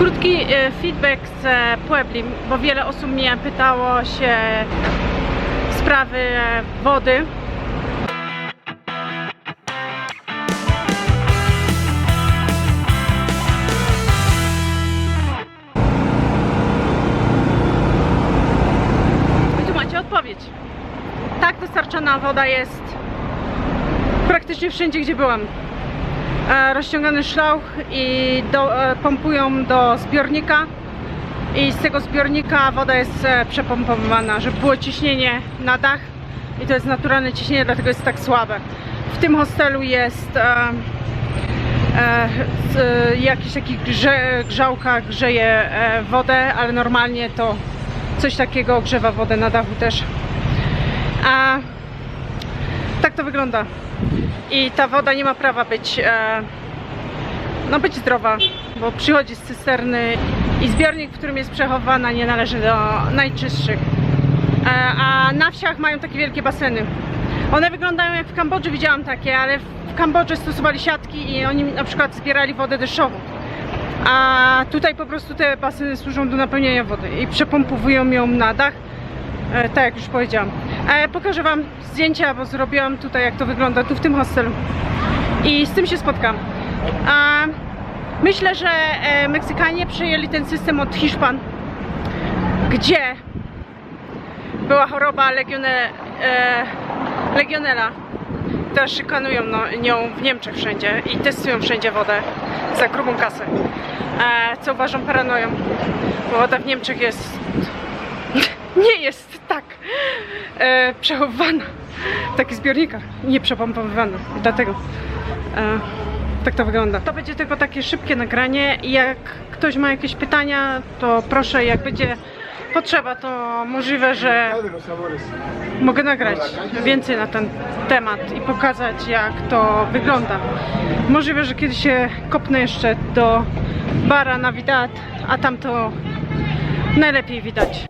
Krótki e, feedback z e, Puebli, bo wiele osób mnie pytało się sprawy e, wody. I tu macie odpowiedź. Tak dostarczana woda jest praktycznie wszędzie, gdzie byłam. E, rozciągany szlauch i do, e, pompują do zbiornika i z tego zbiornika woda jest e, przepompowywana, żeby było ciśnienie na dach i to jest naturalne ciśnienie, dlatego jest tak słabe. W tym hostelu jest e, e, jakiś taki grze, grzałka grzeje wodę, ale normalnie to coś takiego ogrzewa wodę na dachu też. A to wygląda. I ta woda nie ma prawa być, e, no być zdrowa, bo przychodzi z cysterny i zbiornik, w którym jest przechowana, nie należy do najczystszych. E, a na wsiach mają takie wielkie baseny. One wyglądają jak w Kambodży, widziałam takie, ale w Kambodży stosowali siatki i oni na przykład zbierali wodę deszczową. A tutaj po prostu te baseny służą do napełnienia wody i przepompowują ją na dach, e, tak jak już powiedziałam. E, pokażę Wam zdjęcia, bo zrobiłam tutaj jak to wygląda tu w tym hostelu i z tym się spotkam. Myślę, że e, Meksykanie przejęli ten system od Hiszpan, gdzie była choroba legione, e, legionela. Też szykanują no, nią w Niemczech wszędzie i testują wszędzie wodę za grubą kasę. Co uważam paranoją, bo woda w Niemczech jest nie jest tak e, przechowywana w takich zbiornikach, nie przepompowywana. Dlatego e, tak to wygląda. To będzie tylko takie szybkie nagranie jak ktoś ma jakieś pytania, to proszę, jak będzie potrzeba, to możliwe, że mogę nagrać więcej na ten temat i pokazać, jak to wygląda. Możliwe, że kiedyś się kopnę jeszcze do bara Navidad, a tam to najlepiej widać.